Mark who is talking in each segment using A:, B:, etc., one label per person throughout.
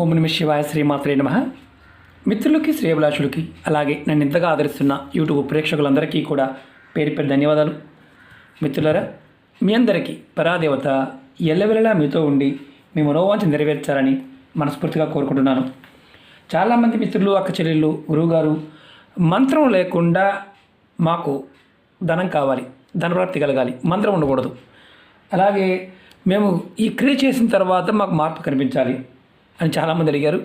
A: ఓం నమ శివాయ శ్రీమాత్రే నమ. మిత్రులకి శ్రేయభిలాషులకి అలాగే నన్ను ఇంతగా ఆదరిస్తున్న యూట్యూబ్ ప్రేక్షకులందరికీ కూడా పేరు పేరు ధన్యవాదాలు. మిత్రులరా మీ అందరికీ పరాదేవత ఎల్లవెల్లలా మీతో ఉండి మీ మనోవాంఛ నెరవేర్చాలని మనస్ఫూర్తిగా కోరుకుంటున్నాను. చాలామంది మిత్రులు అక్క చెల్లెళ్ళు గురువుగారు మంత్రం లేకుండా మాకు ధనం కావాలి ధనప్రాప్తి కలగాలి మంత్రం ఉండకూడదు. అలాగే మేము ఈ క్రియ చేసిన తర్వాత మాకు మార్పు కనిపించాలి. అని చాలామంది అడిగారు.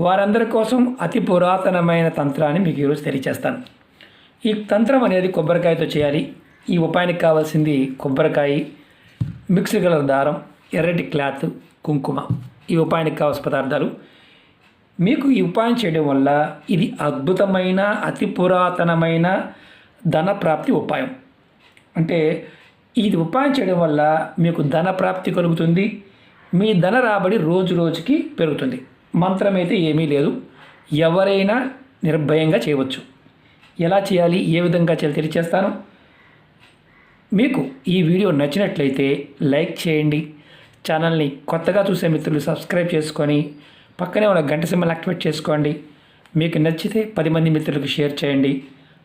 A: వారందరి కోసం అతి పురాతనమైన తంత్రాన్ని మీకు ఈరోజు తెలియచేస్తాను. ఈ తంత్రం అనేది కొబ్బరికాయతో చేయాలి. ఈ ఉపాయానికి కావాల్సింది కొబ్బరికాయ మిక్స్ కలర్ దారం ఎర్రటి క్లాత్ కుంకుమ. ఈ ఉపాయానికి కావాల్సిన పదార్థాలు. మీకు ఈ ఉపాయం చేయడం వల్ల ఇది అద్భుతమైన అతి పురాతనమైన ధన ప్రాప్తి ఉపాయం. అంటే ఇది ఉపాయం చేయడం వల్ల మీకు ధన ప్రాప్తి కలుగుతుంది. మీ ధన రాబడి రోజు రోజుకి పెరుగుతుంది. మంత్రం అయితే ఏమీ లేదు. ఎవరైనా నిర్భయంగా చేయవచ్చు. ఎలా చేయాలి? ఏ విధంగా చేయాలి తెలియచేస్తాను మీకు ఈ వీడియో నచ్చినట్లయితే లైక్ చేయండి. ఛానల్ని కొత్తగా చూసే మిత్రులు సబ్స్క్రైబ్ చేసుకొని పక్కనే ఉన్న గంట సింబల్ యాక్టివేట్ చేసుకోండి. మీకు నచ్చితే పది మంది మిత్రులకు షేర్ చేయండి.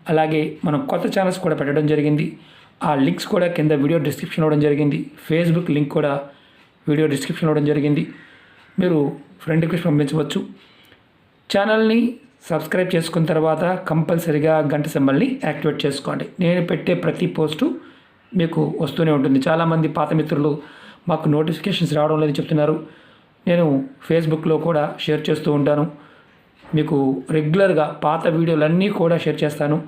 A: అలాగే మనం కొత్త ఛానల్స్ కూడా పెట్టడం జరిగింది. ఆ లింక్స్ కూడా కింద వీడియో డిస్క్రిప్షన్ ఇవ్వడం జరిగింది. ఫేస్బుక్ లింక్ కూడా వీడియో డిస్క్రిప్షన్లో ఇవ్వడం జరిగింది. మీరు ఫ్రెండ్ రిక్వెస్ట్ పంపించవచ్చు. ఛానల్ని సబ్స్క్రైబ్ చేసుకున్న తర్వాత కంపల్సరిగా గంట సింబల్ని యాక్టివేట్ చేసుకోండి. నేను పెట్టే ప్రతి పోస్టు మీకు వస్తూనే ఉంటుంది. చాలామంది పాత మిత్రులు మాకు నోటిఫికేషన్స్ రావడం లేదని చెప్తున్నారు. నేను ఫేస్బుక్లో కూడా షేర్ చేస్తూ ఉంటాను. మీకు రెగ్యులర్గా పాత వీడియోలన్నీ కూడా షేర్ చేస్తాను.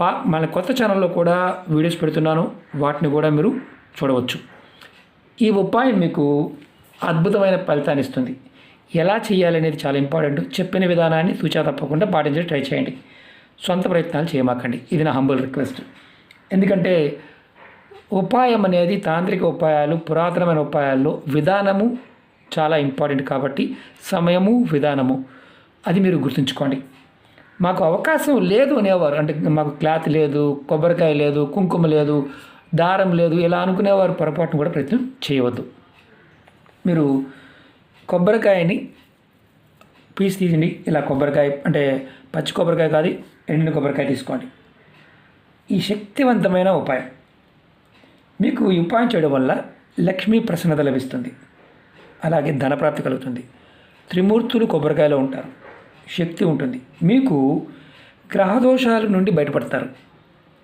A: పా మన కొత్త ఛానల్లో కూడా వీడియోస్ పెడుతున్నాను. వాటిని కూడా మీరు చూడవచ్చు. ఈ ఉపాయం మీకు అద్భుతమైన ఫలితాన్ని ఇస్తుంది. ఎలా చేయాలి అనేది చాలా ఇంపార్టెంట్. చెప్పిన విధానాన్ని తూచా తప్పకుండా పాటించడం ట్రై చేయండి. సొంత ప్రయత్నాలు చేయమాకండి. ఇది నా హంబుల్ రిక్వెస్ట్ ఎందుకంటే ఉపాయం అనేది తాంత్రిక ఉపాయాలు పురాతనమైన ఉపాయాల్లో విధానము చాలా ఇంపార్టెంట్ కాబట్టి సమయము విధానము అది మీరు గుర్తుంచుకోండి. మాకు అవకాశం లేదు అనేవారు. అంటే మాకు క్లాత్ లేదు కొబ్బరికాయ లేదు కుంకుమ లేదు దారం లేదు ఇలా అనుకునేవారు పొరపాటును కూడా ప్రయత్నం చేయవద్దు. మీరు కొబ్బరికాయని పీస్ తీయండి. ఇలా కొబ్బరికాయ అంటే పచ్చి కొబ్బరికాయ కాదు ఎండిన కొబ్బరికాయ తీసుకోండి. ఈ శక్తివంతమైన ఉపాయం. మీకు ఈ ఉపాయం చేయడం వల్ల లక్ష్మీ ప్రసన్నత లభిస్తుంది. అలాగే ధనప్రాప్తి కలుగుతుంది. త్రిమూర్తులు కొబ్బరికాయలో ఉంటారు. శక్తి ఉంటుంది. మీకు గ్రహదోషాల నుండి బయటపడతారు.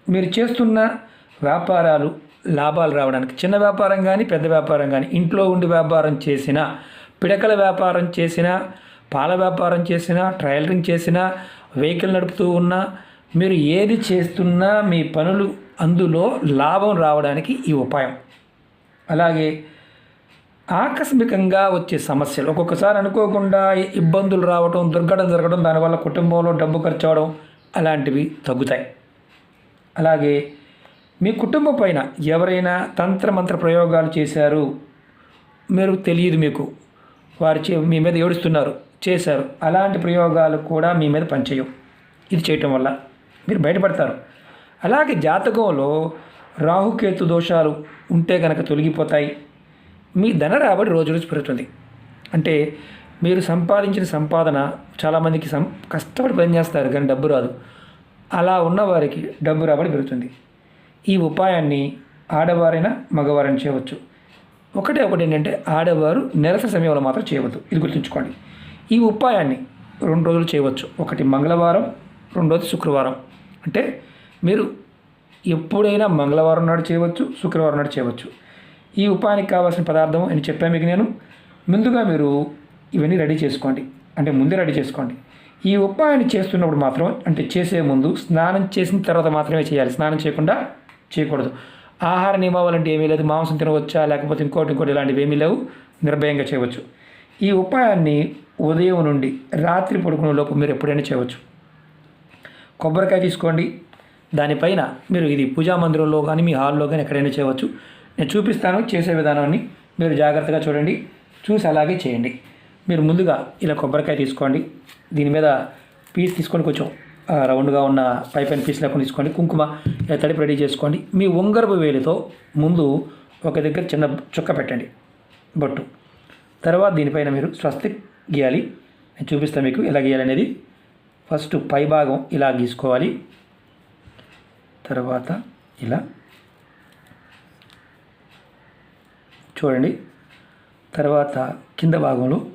A: మీరు చేస్తున్న వ్యాపారాలు లాభాలు రావడానికి చిన్న వ్యాపారం కానీ పెద్ద వ్యాపారం కానీ ఇంట్లో ఉండి వ్యాపారం చేసినా పిడకల వ్యాపారం చేసినా పాల వ్యాపారం చేసినా ట్రయలరింగ్ చేసినా వెహికల్ నడుపుతూ ఉన్నా మీరు ఏది చేస్తున్నా మీ పనులు అందులో లాభం రావడానికి ఈ ఉపాయం. అలాగే ఆకస్మికంగా వచ్చే సమస్యలు ఒక్కొక్కసారి అనుకోకుండా ఇబ్బందులు రావడం దుర్ఘటన జరగడం దానివల్ల కుటుంబంలో డబ్బు ఖర్చు అవడం అలాంటివి తగ్గుతాయి. అలాగే మీ కుటుంబం పైన ఎవరైనా తంత్రమంత్ర ప్రయోగాలు చేశారు? మీరు తెలియదు మీకు. వారు చే మీ మీద ఏడుస్తున్నారు. చేశారు. అలాంటి ప్రయోగాలు కూడా మీ మీద పనిచేయవు. ఇది చేయటం వల్ల మీరు బయటపడతారు. అలాగే జాతకంలో రాహుకేతు దోషాలు ఉంటే కనుక తొలగిపోతాయి. మీ ధన రాబడి రోజు రోజు పెరుగుతుంది. అంటే మీరు సంపాదించిన సంపాదన చాలామందికి సం కష్టపడి పనిచేస్తారు కానీ డబ్బు రాదు. అలా ఉన్నవారికి డబ్బు రాబడి పెరుగుతుంది. ఈ ఉపాయాన్ని ఆడవారైనా మగవారైనా చేయవచ్చు. ఒకటే ఒకటి ఏంటంటే ఆడవారు నెలసరి సమయంలో మాత్రం చేయవద్దు. ఇది గుర్తుంచుకోండి. ఈ ఉపాయాన్ని రెండు రోజులు చేయవచ్చు. ఒకటి మంగళవారం రెండోది శుక్రవారం. అంటే మీరు ఎప్పుడైనా మంగళవారం నాడు చేయవచ్చు శుక్రవారం నాడు చేయవచ్చు. ఈ ఉపాయానికి కావాల్సిన పదార్థం అని చెప్పాను మీకు నేను? ముందుగా మీరు ఇవన్నీ రెడీ చేసుకోండి. అంటే ముందే రెడీ చేసుకోండి. ఈ ఉపాయాన్ని చేస్తున్నప్పుడు మాత్రం అంటే చేసే ముందు స్నానం చేసిన తర్వాత మాత్రమే చేయాలి. స్నానం చేయకుండా చేయకూడదు. ఆహార నియమావళి అంటే ఏమీ లేదు. మాంసం తినవచ్చా? లేకపోతే ఇంకోటి ఇంకోటి ఇలాంటివి ఏమీ లేవు. నిర్భయంగా చేయవచ్చు. ఈ ఉపాయాన్ని ఉదయం నుండి రాత్రి పడుకునే లోపు మీరు ఎప్పుడైనా చేయవచ్చు. కొబ్బరికాయ తీసుకోండి. దానిపైన మీరు ఇది పూజా మందిరంలో కానీ మీ హాల్లో కానీ ఎక్కడైనా చేయవచ్చు. నేను చూపిస్తాను చేసే విధానాన్ని. మీరు జాగ్రత్తగా చూడండి. చూసి అలాగే చేయండి. మీరు ముందుగా ఇలా కొబ్బరికాయ తీసుకోండి. దీని మీద పీస్ తీసుకొని కొంచెం రౌండ్గా ఉన్న పైప్ అండ్ పీస్ లేకుండా తీసుకోండి. కుంకుమ తడిపి రెడీ చేసుకోండి. మీ ఉంగరపు వేలితో ముందు ఒక దగ్గర చిన్న చుక్క పెట్టండి. బొట్టు. తర్వాత దీనిపైన మీరు స్వస్తిక్ గీయాలి. నేను చూపిస్తాను మీకు ఎలా గీయాలనేది ఫస్ట్ పై భాగం ఇలా గీసుకోవాలి. తర్వాత ఇలా. చూడండి. తర్వాత కింద భాగంలో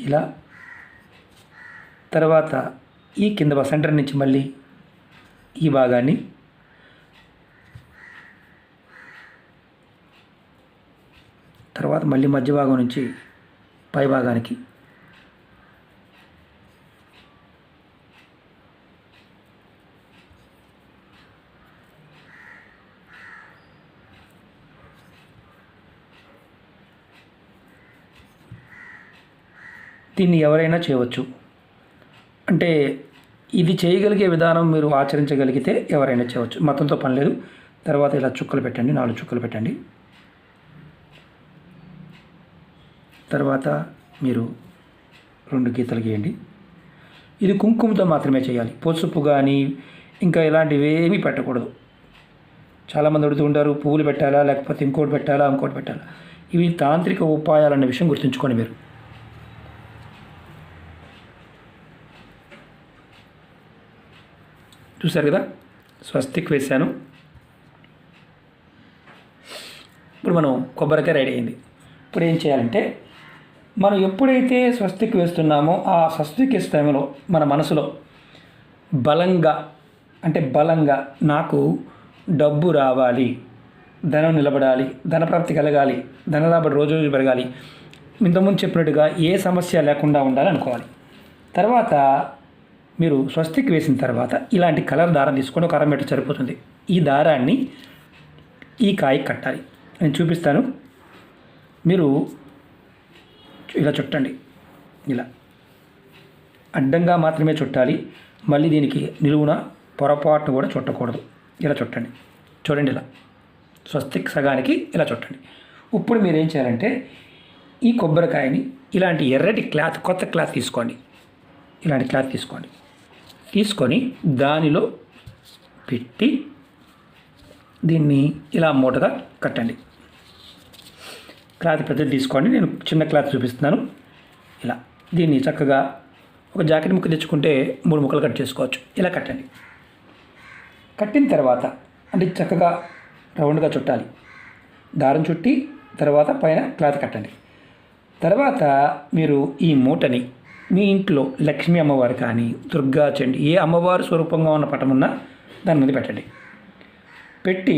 A: ఇలా తర్వాత ఈ కింద సెంటర్ నుంచి మళ్ళీ ఈ భాగాన్ని తర్వాత మళ్ళీ మధ్య భాగం నుంచి పై భాగానికి దీన్ని ఎవరైనా చేయవచ్చు. అంటే ఇది చేయగలిగే విధానం మీరు ఆచరించగలిగితే ఎవరైనా చేయవచ్చు. మతంతో పని లేదు. తర్వాత ఇలా చుక్కలు పెట్టండి నాలుగు చుక్కలు పెట్టండి. తర్వాత మీరు రెండు గీతలు గీయండి. ఇది కుంకుమతో మాత్రమే చేయాలి. పసుపు కానీ ఇంకా ఇలాంటివి ఏమీ పెట్టకూడదు. చాలామంది అడుగుతూ ఉంటారు పువ్వులు పెట్టాలా లేకపోతే ఇంకోటి పెట్టాలా ఇంకోటి పెట్టాలా? ఇవి తాంత్రిక ఉపాయాలన్న విషయం గుర్తుంచుకోండి మీరు. చూశారు కదా? స్వస్తిక్ వేశాను. ఇప్పుడు మనం కొబ్బరికాయ రెడీ అయింది. ఇప్పుడు ఏం చేయాలంటే మనం ఎప్పుడైతే స్వస్తిక్ వేస్తున్నామో ఆ స్వస్తిక్ స్థాయిలో మన మనసులో బలంగా అంటే బలంగా నాకు డబ్బు రావాలి ధనం నిలబడాలి ధనప్రాప్తి కలగాలి ధనలాభం రోజు రోజు పెరగాలి ఇంతకుముందు చెప్పినట్టుగా ఏ సమస్య లేకుండా ఉండాలి అనుకోవాలి. తర్వాత మీరు స్వస్తిక్ వేసిన తర్వాత ఇలాంటి కలర్ దారం తీసుకొని ఒక అరమీటర్ సరిపోతుంది. ఈ దారాన్ని ఈ కాయ కట్టాలి. నేను చూపిస్తాను. మీరు ఇలా చుట్టండి. ఇలా. అడ్డంగా మాత్రమే చుట్టాలి. మళ్ళీ దీనికి నిలువున పొరపాటును కూడా చుట్టకూడదు. ఇలా చుట్టండి. చూడండి ఇలా. స్వస్తిక్ సగానికి ఇలా చుట్టండి. ఇప్పుడు మీరు ఏం చేయాలంటే ఈ కొబ్బరికాయని ఇలాంటి ఎర్రటి క్లాత్ కొత్త క్లాత్ తీసుకోండి. ఇలాంటి క్లాత్ తీసుకోండి. తీసుకొని దానిలో పెట్టి దీన్ని ఇలా మూటగా కట్టండి. క్లాత్ పెద్దది తీసుకోండి. నేను చిన్న క్లాత్ చూపిస్తున్నాను. ఇలా దీన్ని చక్కగా ఒక జాకెట్ ముక్క తెచ్చుకుంటే మూడు ముక్కలు కట్ చేసుకోవచ్చు. ఇలా కట్టండి. కట్టిన తర్వాత అంటే చక్కగా రౌండ్గా చుట్టాలి. దారం చుట్టి తర్వాత పైన క్లాత్ కట్టండి. తర్వాత మీరు ఈ మూటని మీ ఇంట్లో లక్ష్మీ అమ్మవారు కానీ దుర్గా చండి ఏ అమ్మవారు స్వరూపంగా ఉన్న పటం ఉన్నా దాని మీద పెట్టండి. పెట్టి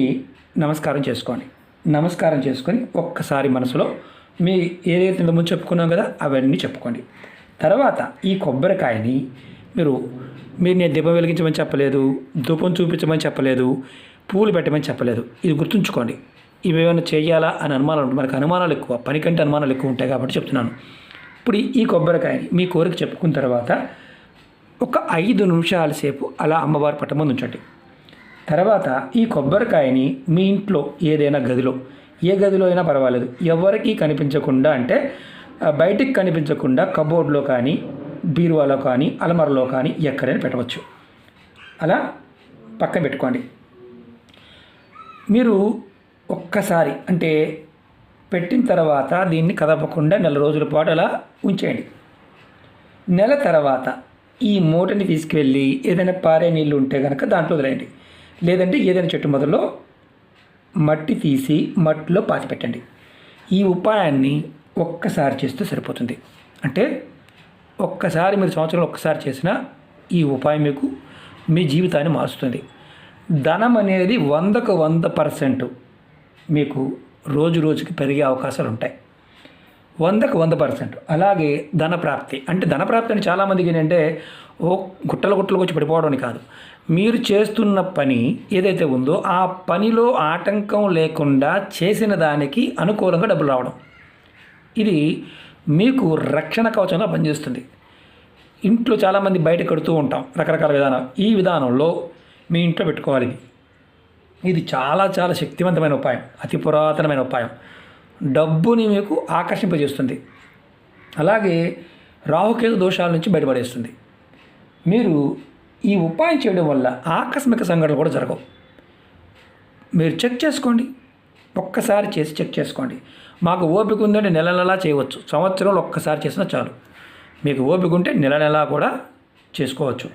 A: నమస్కారం చేసుకోండి. నమస్కారం చేసుకొని ఒక్కసారి మనసులో మీ ఏదైతే ఇంతకుముందు చెప్పుకున్నాం కదా అవన్నీ చెప్పుకోండి. తర్వాత ఈ కొబ్బరికాయని మీరు మీరు నేను దీపం వెలిగించమని చెప్పలేదు ధూపం చూపించమని చెప్పలేదు పూలు పెట్టమని చెప్పలేదు ఇది గుర్తుంచుకోండి. ఇవేమైనా చేయాలా అని అనుమానాలు ఉంటాయి మనకు అనుమానాలు ఎక్కువ పని కంటే అనుమానాలు ఎక్కువ ఉంటాయి కాబట్టి చెప్తున్నాను. ఇప్పుడు ఈ కొబ్బరికాయని మీ కోరిక చెప్పుకున్న తర్వాత ఒక ఐదు నిమిషాల సేపు అలా అమ్మవారి పట్ట ముందు ఉంచండి. తర్వాత ఈ కొబ్బరికాయని మీ ఇంట్లో ఏదైనా గదిలో ఏ గదిలో అయినా పర్వాలేదు ఎవరికీ కనిపించకుండా అంటే బయటికి కనిపించకుండా కబోర్డ్లో కానీ బీరువాలో కానీ అలమరలో కానీ ఎక్కడైనా పెట్టవచ్చు. అలా పక్కన పెట్టుకోండి. మీరు ఒక్కసారి అంటే పెట్టిన తర్వాత దీన్ని కదపకుండా నెల రోజుల పాటు అలా ఉంచేయండి. నెల తర్వాత ఈ మూటని తీసుకువెళ్ళి ఏదైనా పారే నీళ్ళు ఉంటే కనుక దాంట్లో వదిలేయండి. లేదంటే ఏదైనా చెట్టు మొదలో మట్టి తీసి మట్టిలో పాతి పెట్టండి ఈ ఉపాయాన్ని ఒక్కసారి చేస్తే సరిపోతుంది. అంటే ఒక్కసారి మీరు సంవత్సరంలో ఒక్కసారి చేసినా ఈ ఉపాయం మీకు మీ జీవితాన్ని మారుస్తుంది. ధనం అనేది వందకు వంద పర్సెంట్ మీకు రోజు రోజుకి పెరిగే అవకాశాలు ఉంటాయి. వందకు వంద పర్సెంట్. అలాగే ధన ప్రాప్తి. అంటే ధనప్రాప్తి అని చాలామందికి ఏంటంటే ఓ గుట్టలు గుట్టలకు వచ్చి పడిపోవడం కాదు. మీరు చేస్తున్న పని ఏదైతే ఉందో ఆ పనిలో ఆటంకం లేకుండా చేసిన దానికి అనుకూలంగా డబ్బులు రావడం. ఇది మీకు రక్షణ కవచంగా పనిచేస్తుంది. ఇంట్లో చాలామంది బయట కడుతూ ఉంటాం రకరకాల విధానం ఈ విధానంలో మీ ఇంట్లో పెట్టుకోవాలి. ఇది చాలా చాలా శక్తివంతమైన ఉపాయం అతి పురాతనమైన ఉపాయం. డబ్బుని మీకు ఆకర్షింపజేస్తుంది. అలాగే రాహుకేతు దోషాల నుంచి బయటపడేస్తుంది. మీరు ఈ ఉపాయం చేయడం వల్ల ఆకస్మిక సంఘటనలు కూడా జరగవు. మీరు చెక్ చేసుకోండి. ఒక్కసారి చేసి చెక్ చేసుకోండి. మాకు ఓపిక ఉందంటే నెల నెలా చేయవచ్చు. సంవత్సరంలో ఒక్కసారి చేసినా చాలు. మీకు ఓపిక ఉంటే నెల నెలా కూడా చేసుకోవచ్చు.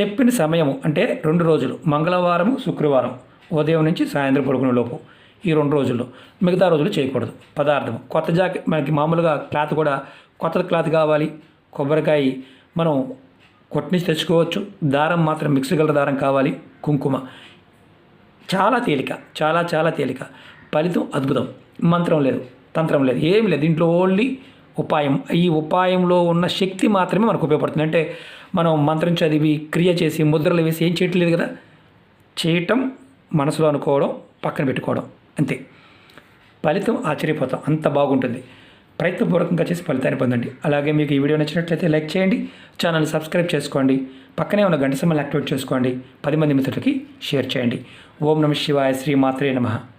A: చెప్పిన సమయము అంటే రెండు రోజులు. మంగళవారం శుక్రవారం. ఉదయం నుంచి సాయంత్రం పడుకునే లోపు ఈ రెండు రోజుల్లో. మిగతా రోజులు చేయకూడదు. పదార్థం. కొత్త జాకెట్ మనకి మామూలుగా క్లాత్ కూడా కొత్త క్లాత్ కావాలి. కొబ్బరికాయ మనం కొట్టి నుంచి తెచ్చుకోవచ్చు. దారం మాత్రం మిక్స్ గల దారం కావాలి. కుంకుమ. చాలా తేలిక. చాలా చాలా తేలిక. ఫలితం అద్భుతం. మంత్రం లేదు. తంత్రం లేదు. ఏమి లేదు. దీంట్లో ఓన్లీ ఉపాయం. ఈ ఉపాయంలో ఉన్న శక్తి మాత్రమే మనకు ఉపయోగపడుతుంది. అంటే మనం మంత్రం చదివి క్రియ చేసి ముద్రలు వేసి ఏం చేయట్లేదు కదా? చేయటం మనసులో అనుకోవడం పక్కన పెట్టుకోవడం అంతే. ఫలితం ఆశ్చర్యపోతాం. అంత బాగుంటుంది. ప్రయత్నపూర్వకంగా చేసి ఫలితాన్ని పొందండి. అలాగే మీకు ఈ వీడియో నచ్చినట్లయితే లైక్ చేయండి. ఛానల్ని సబ్స్క్రైబ్ చేసుకోండి. పక్కనే ఉన్న గంట సమయాన్ని యాక్టివేట్ చేసుకోండి. పది మంది మిత్రులకి షేర్ చేయండి. ఓం నమ శివాయ శ్రీ మాత్రే నమః.